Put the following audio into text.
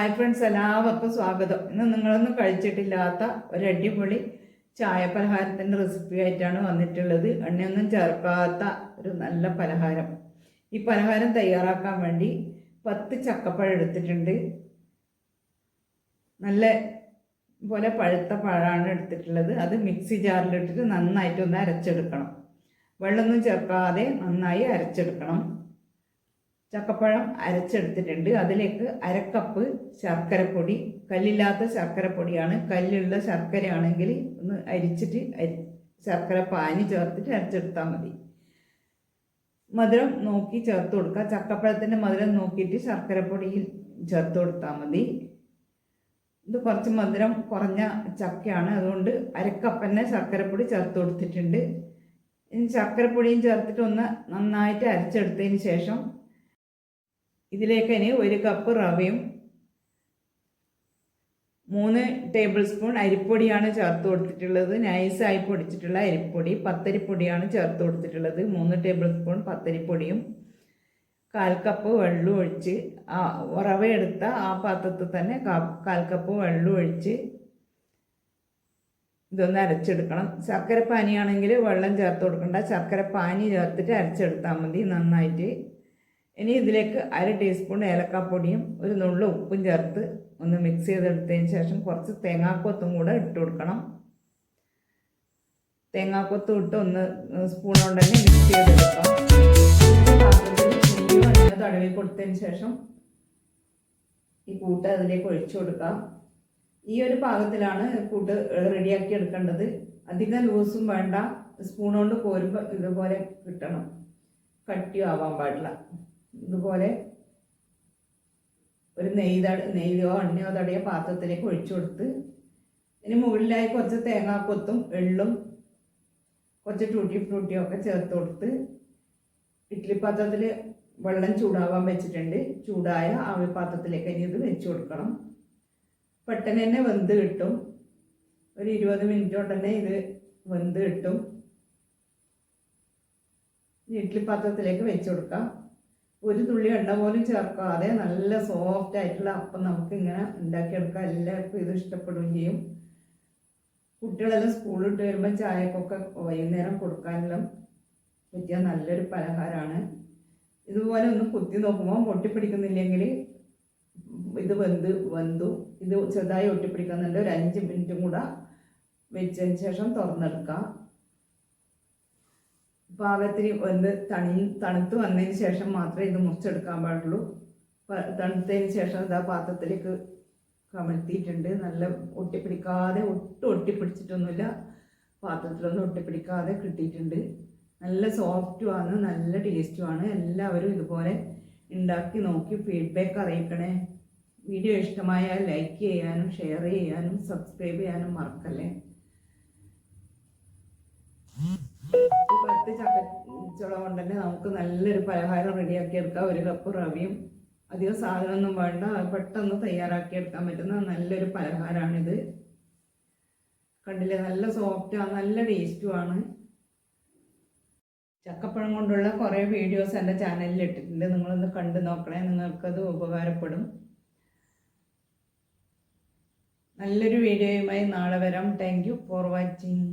Hi friends എല്ലാവർക്കും സ്വാഗതം. ഇന്ന് നിങ്ങളൊന്നും കഴിച്ചിട്ടില്ലാത്ത ഒരു അടിപൊളി ചായ പലഹാരത്തിന്റെ റെസിപ്പി ആയിട്ടാണ് വന്നിട്ടുള്ളത്. എണ്ണയൊന്നും ചേർക്കാത്ത ഒരു നല്ല പലഹാരം. ഈ പലഹാരം തയ്യാറാക്കാൻ വേണ്ടി പത്ത് ചക്കപ്പഴം എടുത്തിട്ടുണ്ട്. നല്ല പോലെ പഴുത്ത പഴമാണ് എടുത്തിട്ടുള്ളത്. അത് മിക്സി ജാറിലിട്ടിട്ട് നന്നായിട്ടൊന്ന് അരച്ചെടുക്കണം. വെള്ളമൊന്നും ചേർക്കാതെ നന്നായി അരച്ചെടുക്കണം. ചക്കപ്പഴം അരച്ചെടുത്തിട്ടുണ്ട്. അതിലേക്ക് അരക്കപ്പ് ശർക്കരപ്പൊടി കല്ലില്ലാത്ത ശർക്കരപ്പൊടിയാണ്. കല്ലുള്ള ശർക്കരയാണെങ്കിൽ ഒന്ന് അരിച്ചിട്ട് അരി ശർക്കര പാനി ചേർത്തിട്ട് അരച്ചെടുത്താൽ മതി. മധുരം നോക്കി ചേർത്ത് കൊടുക്കുക. ചക്കപ്പഴത്തിന്റെ മധുരം നോക്കിയിട്ട് ശർക്കരപ്പൊടിയിൽ ചേർത്ത് കൊടുത്താൽ മതി. ഇത് കുറച്ച് മധുരം കുറഞ്ഞ ചക്കയാണ്. അതുകൊണ്ട് അരക്കപ്പന്നെ ശർക്കരപ്പൊടി ചേർത്ത് കൊടുത്തിട്ടുണ്ട്. ഇനി ശർക്കരപ്പൊടിയും ചേർത്തിട്ട് ഒന്ന് നന്നായിട്ട് അരച്ചെടുത്തതിന് ശേഷം ഇതിലേക്ക് ഇനി ഒരു കപ്പ് റവയും മൂന്ന് ടേബിൾ സ്പൂൺ അരിപ്പൊടിയാണ് ചേർത്ത് കൊടുത്തിട്ടുള്ളത്. നൈസായി പൊടിച്ചിട്ടുള്ള അരിപ്പൊടി പത്തരിപ്പൊടിയാണ് ചേർത്ത് കൊടുത്തിട്ടുള്ളത്. മൂന്ന് ടേബിൾ സ്പൂൺ പത്തരിപ്പൊടിയും കാൽ കപ്പ് വെള്ളം ഒഴിച്ച് റവ എടുത്ത ആ പാത്രത്തിൽ തന്നെ കാൽ കപ്പ് വെള്ളം ഒഴിച്ച് ഇതൊന്ന് അരച്ചെടുക്കണം. ശർക്കര പാനിയാണെങ്കിൽ വെള്ളം ചേർത്ത് കൊടുക്കണ്ട. ശർക്കര പാനി ചേർത്തിട്ട് അരച്ചെടുത്താൽ മതി നന്നായിട്ട്. ഇനി ഇതിലേക്ക് അര ടീസ്പൂൺ ഏലക്കാപ്പൊടിയും ഒരു നുള്ളു ഉപ്പും ചേർത്ത് ഒന്ന് മിക്സ് ചെയ്തെടുത്തതിന് ശേഷം കുറച്ച് തേങ്ങാക്കൊത്തും കൂടെ ഇട്ട് കൊടുക്കണം. തേങ്ങാക്കൊത്തും ഇട്ട് ഒന്ന് സ്പൂൺ കൊണ്ട് തന്നെ മിക്സ് ചെയ്തെടുക്കാം. തടവിൽ തടവി കൊടുത്തതിന് ശേഷം ഈ കൂട്ട് അതിലേക്ക് ഒഴിച്ചു കൊടുക്കാം. ഈ ഒരു പാകത്തിലാണ് കൂട്ട് റെഡിയാക്കി എടുക്കേണ്ടത്. അധികം ലൂസും വേണ്ട. സ്പൂൺ കൊണ്ട് കോരുമ്പോൾ ഇതുപോലെ കിട്ടണം. കട്ടിയും ആവാൻ പാടില്ല. ഇതുപോലെ ഒരു നെയ്ത നെയ്യോ എണ്ണയോ തടിയ പാത്രത്തിലേക്ക് ഒഴിച്ചു കൊടുത്ത് ഇനി മുകളിലായി കുറച്ച് തേങ്ങാക്കൊത്തും എള്ളും കുറച്ച് ടൂട്ടി ഫ്രൂട്ടിയും ഒക്കെ ചേർത്ത് കൊടുത്ത് ഇഡ്ഡലി പാത്രത്തിൽ വെള്ളം ചൂടാവാൻ വെച്ചിട്ടുണ്ട്. ചൂടായ ആവി പാത്രത്തിലേക്ക് ഇനി ഇത് വെച്ച് കൊടുക്കണം. പെട്ടെന്ന് തന്നെ വെന്ത് കിട്ടും. ഒരു ഇരുപത് മിനിറ്റ് കൊണ്ട് തന്നെ ഇത് വെന്ത് കിട്ടും. ഇഡ്ഡലി പാത്രത്തിലേക്ക് വെച്ച് കൊടുക്കാം. ഒരു തുള്ളി എണ്ണ പോലും ചേർക്കാതെ നല്ല സോഫ്റ്റ് ആയിട്ടുള്ള അപ്പം നമുക്ക് ഇങ്ങനെ ഉണ്ടാക്കിയെടുക്കാം. എല്ലാവർക്കും ഇത് ഇഷ്ടപ്പെടുകയും ചെയ്യും. കുട്ടികളെല്ലാം സ്കൂളിൽ ഇട്ട് വരുമ്പോൾ ചായക്കൊക്കെ വൈകുന്നേരം കൊടുക്കാനെല്ലാം പറ്റിയ നല്ലൊരു പലഹാരമാണ്. ഇതുപോലെ ഒന്ന് കുത്തി നോക്കുമ്പോൾ പൊട്ടിപ്പിടിക്കുന്നില്ലെങ്കിൽ ഇത് വെന്ത് വെന്തു ഇത് ചെറുതായി ഒട്ടിപ്പിടിക്കുന്നുണ്ട്. ഒരു അഞ്ച് മിനിറ്റും കൂടെ വെച്ചതിന് ശേഷം തുറന്നെടുക്കാം. പാകത്തിന് ഒന്ന് തണി തണുത്ത് വന്നതിന് ശേഷം മാത്രമേ ഇത് മുറിച്ചെടുക്കാൻ പാടുള്ളൂ. തണുത്തതിന് ശേഷം ഇതാ പാത്രത്തിലേക്ക് കമഴ്ത്തിയിട്ടുണ്ട്. നല്ല ഒട്ടിപ്പിടിക്കാതെ ഒട്ടും ഒട്ടിപ്പിടിച്ചിട്ടൊന്നുമില്ല. പാത്രത്തിലൊന്നും ഒട്ടിപ്പിടിക്കാതെ കിട്ടിയിട്ടുണ്ട്. നല്ല സോഫ്റ്റുമാണ് നല്ല ടേസ്റ്റുമാണ് എല്ലാവരും ഇതുപോലെ ഉണ്ടാക്കി നോക്കി ഫീഡ്ബാക്ക് അറിയിക്കണേ. വീഡിയോ ഇഷ്ടമായാൽ ലൈക്ക് ചെയ്യാനും ഷെയർ ചെയ്യാനും സബ്സ്ക്രൈബ് ചെയ്യാനും മറക്കല്ലേ? ചക്കച്ചുള കൊണ്ട് തന്നെ നമുക്ക് നല്ലൊരു പലഹാരം റെഡിയാക്കി എടുക്കാം. ഒരു കപ്പ് റവിയും. അധികം സാധനമൊന്നും വേണ്ട. പെട്ടെന്ന് തയ്യാറാക്കി എടുക്കാൻ പറ്റുന്ന നല്ലൊരു പലഹാരമാണിത് കണ്ടില്ലേ? നല്ല സോഫ്റ്റാണ് നല്ല ടേസ്റ്റുമാണ് ചക്കപ്പഴം കൊണ്ടുള്ള കുറേ വീഡിയോസ് എന്റെ ചാനലിൽ ഇട്ടിട്ടുണ്ട്. നിങ്ങളൊന്ന് കണ്ടു നോക്കണേ. നിങ്ങൾക്കത് ഉപകാരപ്പെടും. നല്ലൊരു വീഡിയോയുമായി നാളെ വരാം. Thank you for watching